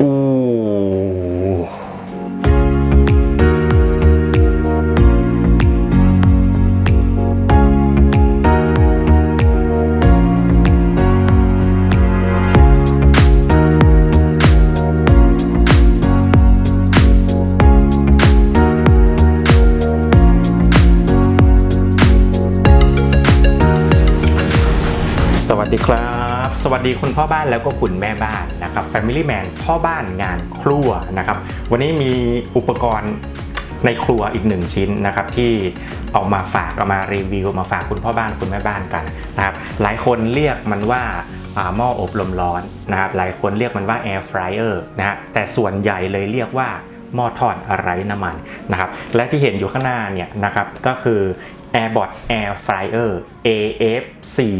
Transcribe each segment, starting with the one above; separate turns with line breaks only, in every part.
อู้สวัสดีครับ สวัสดีคุณพ่อบ้านแล้วก็คุณแม่บ้านนะ ครับ Family Man พ่อบ้านงานครัวนะครับวันนี้มีอุปกรณ์ในครัวอีกหนึ่งชิ้นนะครับที่เอามาฝากเอามารีวิวมาฝากคุณพ่อบ้านคุณแม่บ้านกันนะครับหลายคนเรียกมันว่าอ่าหม้ออบลมร้อนนะครับหลายคนเรียกมันว่า Air Fryer นะฮะแต่ส่วนใหญ่เลยเรียกว่าหม้อทอดไร้น้ำมันนะครับและที่เห็นอยู่ข้างหน้าเนี่ยนะครับก็คือ Airbot Air Fryer AF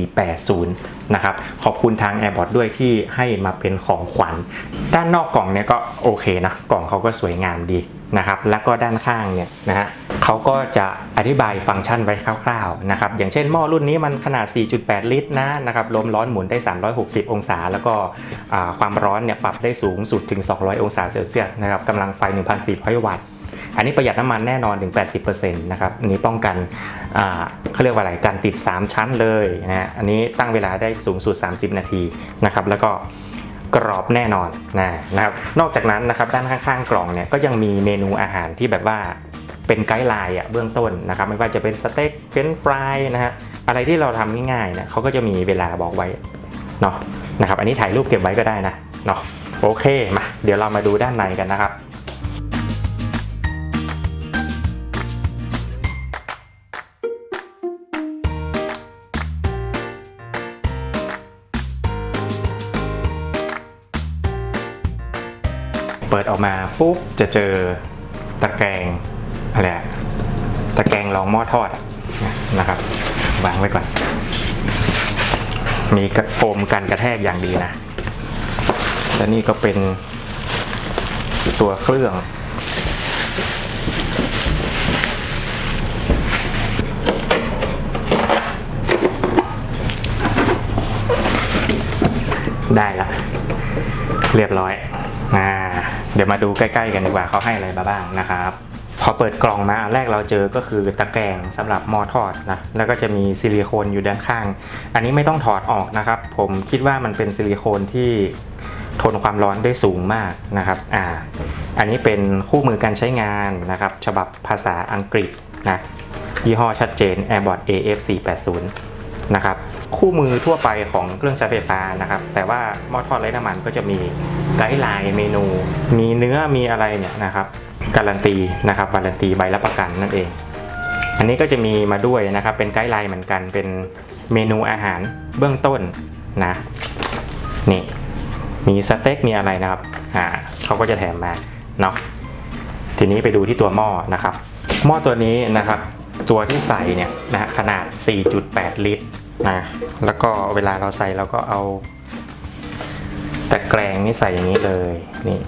480นะครับ ขอบคุณทาง Airbot ด้วยที่ให้มาเป็นของขวัญ ด้านนอกกล่องเนี่ยก็โอเคนะ กล่องเขาก็สวยงามดีนะครับ แล้วก็ด้านข้างเนี่ยนะฮะเขาก็จะอธิบายฟังก์ชันไว้คร่าวๆนะครับ อย่างเช่นหม้อรุ่นนี้มันขนาด 4.8 ลิตรนะนะครับลมร้อนหมุนได้ 360 องศา แล้วก็ความร้อนเนี่ยปรับได้สูงสุดถึง 200 องศาเซลเซียสนะครับกำลังไฟ 1,400 วัตต์ อันนี้ประหยัดน้ำมันแน่นอนถึง 80%นะครับอันนี้ป้องกันเขาเรียกว่าอะไรการติด 3 ชั้นเลยนะฮะอันนี้ตั้งเวลาได้สูงสุด 30 นาทีนะครับแล้วก็กรอบแน่นอนนะนะครับ นอกจากนั้นนะครับด้านข้างๆ กล่องเนี่ยก็ยังมีเมนูอาหารที่แบบว่าเป็นไกด์ไลน์อะเบื้องต้นนะครับไม่ว่าจะเป็นสเต็กเฟรนฟรายนะฮะอะไรที่เราทำง่ายๆนี่ยเขาก็จะมีเวลาบอกไว้เนาะนะครับอันนี้ถ่ายรูปเก็บไว้ก็ได้นะเนาะโอเคมาเดี๋ยวเรามาดูด้านในกันนะครับ ปิดออกมาปุ๊บจะเจอตะแกรงอะไรตะแกรงรองหม้อทอดนะครับ วางไว้ก่อน มีโฟมกันกระแทกอย่างดีนะ และนี่ก็เป็นตัวเครื่องได้ละเรียบร้อย เดี๋ยวมาดูใกล้ๆกันดีกว่าเขาให้อะไรมาบ้างนะครับพอเปิดกล่องมาอันแรกเราเจอก็คือตะแกรงสำหรับหม้อทอดนะแล้วก็จะมีซิลิโคนอยู่ด้านข้าง อันนี้ไม่ต้องถอดออกนะครับ ผมคิดว่ามันเป็นซิลิโคนที่ทนความร้อนได้สูงมากนะครับอ่าอันนี้เป็นคู่มือการใช้งานนะครับ ฉบับภาษาอังกฤษนะยี่ห้อชัดเจน Airbot AF 480 นะครับคู่มือทั่วไปของเครื่องใช้ไฟฟ้านะครับ แต่ว่าหม้อทอดไร้น้ำมันก็จะมีไกด์ไลน์เมนู มีเนื้อมีอะไรเนี่ยนะครับการันตีนะครับการันตีใบรับประกันนั่นเอง อันนี้ก็จะมีมาด้วยนะครับ เป็นไกด์ไลน์เหมือนกันเป็นเมนูอาหารเบื้องต้นนะนี่มีสเต็กมีอะไรนะครับอ่าเขาก็จะแถมมาเนาะทีนี้ไปดูที่ตัวหม้อนะครับ หม้อตัวนี้นะครับ ตัวที่ใส่เนี่ยนะฮะขนาด 4.8 ลิตรนะแล้วก็เวลาเราใส่เราก็เอาตะแกรงนี่ใส่อย่างนี้เลยนี่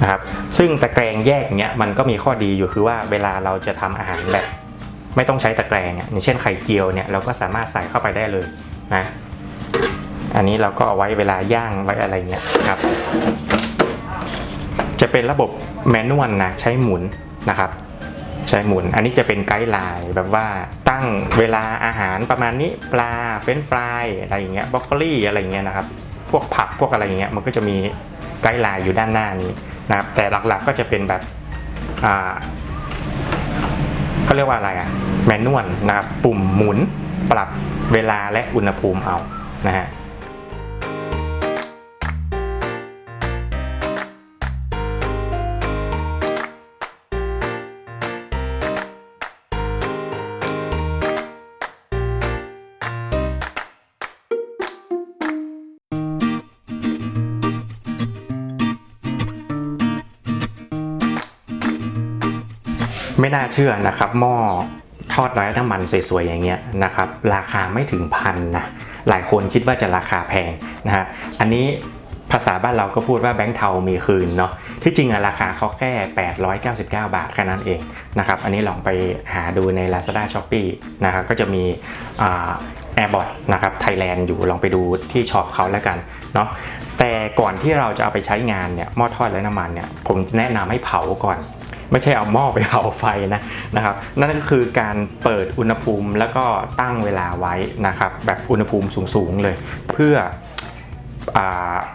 นะครับซึ่งตะแกรงแยกเงี้ยมันก็มีข้อดีอยู่คือว่าเวลาเราจะทำอาหารแบบ ไม่ต้องใช้ตะแกรงเนี่ยอย่างเช่นไข่เจียวเนี่ยเราก็สามารถใส่เข้าไปได้เลยนะอันนี้เราก็เอาไว้เวลาย่างไว้อะไรเงี้ยครับ จะเป็นระบบแมนนวลนะใช้หมุนนะครับ ใช้หมุน อันนี้จะเป็นไกด์ไลน์แบบว่าตั้งเวลาอาหารประมาณนี้ปลาเฟรนฟรายอะไรอย่างเงี้ยบรอกโคลี่อะไรอย่างเงี้ยนะครับ พวกผักพวกอะไรอย่างเงี้ยมันก็จะมีไกด์ไลน์อยู่ด้านหน้านี้นะครับ แต่หลักๆก็จะเป็นแบบอ่าเขาเรียกว่าอะไรอะแมนนวลนะครับ ปุ่มหมุนปรับเวลาและอุณหภูมิเอานะฮะ ไม่น่าเชื่อนะครับ หม้อทอดไร้น้ำมันสวยๆอย่างเงี้ยนะครับ ราคาไม่ถึงพันนะหลายคนคิดว่าจะราคาแพงนะฮะอันนี้ภาษาบ้านเราก็พูดว่าแบงค์เทามีคืนเนาะที่จริงอะราคาเขาแค่ 899 บาทแค่นั้นเองนะครับอันนี้ลองไปหาดูใน Lazada s h o p e e นะครับก็จะมีอ่า Airbot นะครับไทยแลนด์อยู่ลองไปดูที่ช็อปเขาแล้วกันเนาะแต่ก่อนที่เราจะเอาไปใช้งานเนี่ยหม้อทอดไร้น้ำมันเนี่ยผมแนะนำให้เผาก่อน ไม่ใช่เอาหม้อไปเผาไฟนะนะครับ นั่นก็คือการเปิดอุณหภูมิแล้วก็ตั้งเวลาไว้นะครับ แบบอุณหภูมิสูงๆเลย เพื่ออ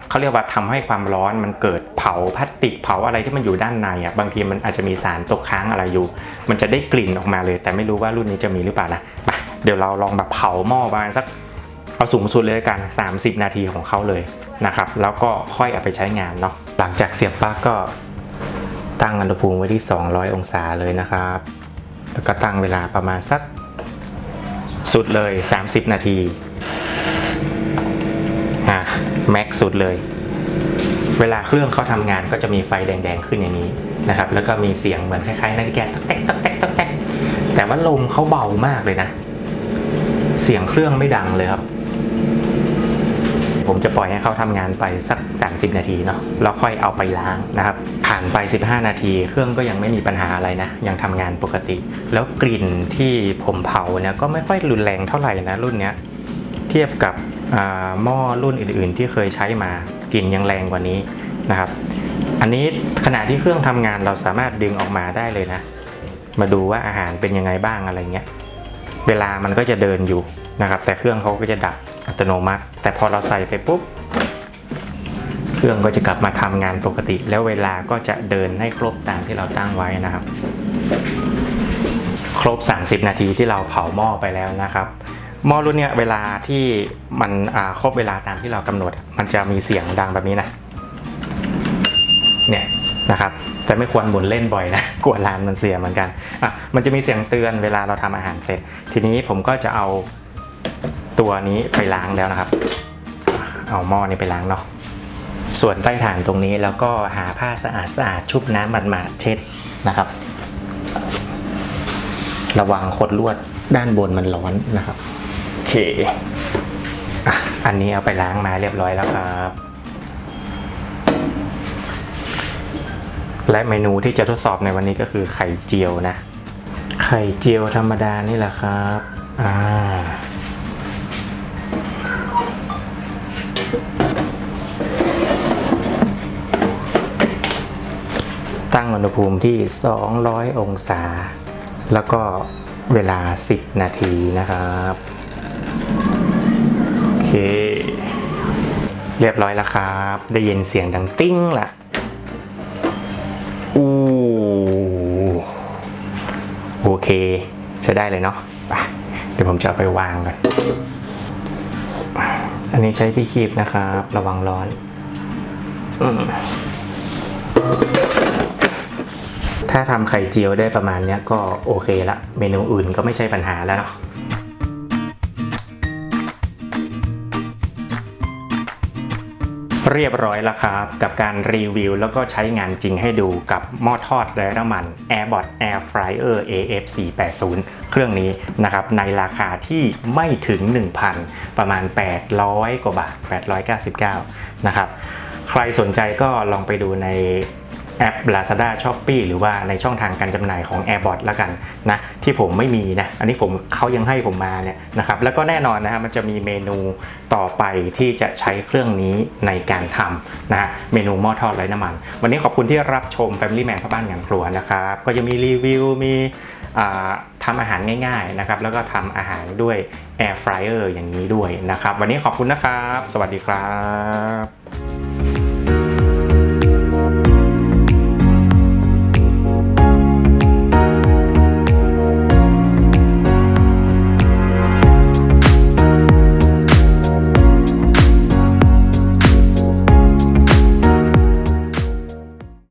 เขาเรียกว่าทำให้ความร้อนมันเกิดเผาพลาสติกเผาอะไรที่มันอยู่ด้านในอะบางทีมันอาจจะมีสารตกค้างอะไรอยู่ มันจะได้กลิ่นออกมาเลย แต่ไม่รู้ว่ารุ่นนี้จะมีหรือเปล่านะไปเดี๋ยวเราลองแบบเผาหม้อประมาณสักเอาสูงสุดเลยกัน 30 นาทีของเขาเลยนะครับ แล้วก็ค่อยเอาไปใช้งานเนาะหลังจากเสียบปลั๊กก็ ตั้งอุณหภูมิไว้ที่ 200 องศาเลยนะครับ แล้วก็ตั้งเวลาประมาณสัก สุดเลย 30 นาทีอะแม็กสุดเลย เวลาเครื่องเขาทำงานก็จะมีไฟแดงๆขึ้นอย่างนี้นะครับ แล้วก็มีเสียงเหมือนคล้ายๆนาฬิกาตักแตกตักแตกตักแตกแต่ว่าลมเขาเบามากเลยนะ เสียงเครื่องไม่ดังเลยครับ ผมจะปล่อยให้เขาทำงานไปสัก 30 นาทีเนาะแล้วค่อยเอาไปล้างนะครับผ่านไป 15 นาทีเครื่องก็ยังไม่มีปัญหาอะไรนะ ยังทำงานปกติ แล้วกลิ่นที่ผมเผาเนี่ยก็ไม่ค่อยรุนแรงเท่าไหร่นะรุ่นเนี้ยเทียบกับอ่าหม้อรุ่นอื่น ๆ ที่เคยใช้มากลิ่นยังแรงกว่านี้นะครับ อันนี้ขณะที่เครื่องทำงานเราสามารถดึงออกมาได้เลยนะ มาดูว่าอาหารเป็นยังไงบ้างอะไรเงี้ยเวลามันก็จะเดินอยู่นะครับ แต่เครื่องเขาก็จะดับ อัตโนมัติ แต่พอเราใส่ไปปุ๊บ เครื่องก็จะกลับมาทำงานปกติ แล้วเวลาก็จะเดินให้ครบตามที่เราตั้งไว้นะครับ ครบ 30 นาทีที่เราเผาหม้อไปแล้วนะครับหม้อรุ่นเนี้ยเวลาที่มันครบเวลาตามที่เรากำหนด มันจะมีเสียงดังแบบนี้นะเนี่ยนะครับแต่ไม่ควรหมุนเล่นบ่อยนะกลัวลานมันเสียเหมือนกันอะมันจะมีเสียงเตือนเวลาเราทำอาหารเสร็จ ทีนี้ผมก็จะเอา ตัวนี้ไปล้างแล้วนะครับ เอาหม้อนี้ไปล้างเนาะส่วนใต้ฐานตรงนี้แล้วก็หาผ้าสะอาดสะอาดๆชุบน้ำหมาดๆเช็ดนะครับ ระวังขดลวดด้านบนมันร้อนนะครับโอเคอันนี้เอาไปล้างมาเรียบร้อยแล้วครับ และเมนูที่จะทดสอบในวันนี้ก็คือไข่เจียวนะ ไข่เจียวธรรมดานี่แหละครับอ่า ตั้งอุณหภูมิที่ 200 องศา แล้วก็เวลา 10 นาทีนะครับโอเค เรียบร้อยแล้วครับ ได้ยินเสียงดังติ้งละอู้โอเค ใช้ได้เลยเนาะไปเดี๋ยวผมจะเอาไปวางกันอันนี้ใช้ที่คีบนะครับ ระวังร้อน อืม ถ้าทำไข่เจียวได้ประมาณนี้ก็โอเคละ เมนูอื่นก็ไม่ใช่ปัญหาแล้วเนาะเรียบร้อยแล้วครับกับการรีวิวแล้วก็ใช้งานจริงให้ดูกับหม้อทอดไร้น้ำมัน Airbot Air Fryer AF480 เครื่องนี้นะครับในราคาที่ไม่ถึง 1,000 ประมาณ 800 กว่าบาท 899 นะครับ ใครสนใจก็ลองไปดูใน แอป Lazada Shopee หรือว่าในช่องทางการจำหน่ายของ Airbot แล้วกันนะที่ผมไม่มีนะอันนี้ผมเขายังให้ผมมาเนี่ยนะครับแล้วก็แน่นอนนะฮะมันจะมีเมนูต่อไปที่จะใช้เครื่องนี้ในการทำนะฮะเมนูหม้อทอดไร้น้ำมัน วันนี้ขอบคุณที่รับชม Family Man พ่อบ้านงานครัวนะครับก็จะมีรีวิวมีทำอาหารง่ายๆนะครับแล้วก็ทำอาหารด้วย Air Fryer อย่างนี้ด้วยนะครับวันนี้ขอบคุณนะครับ สวัสดีครับ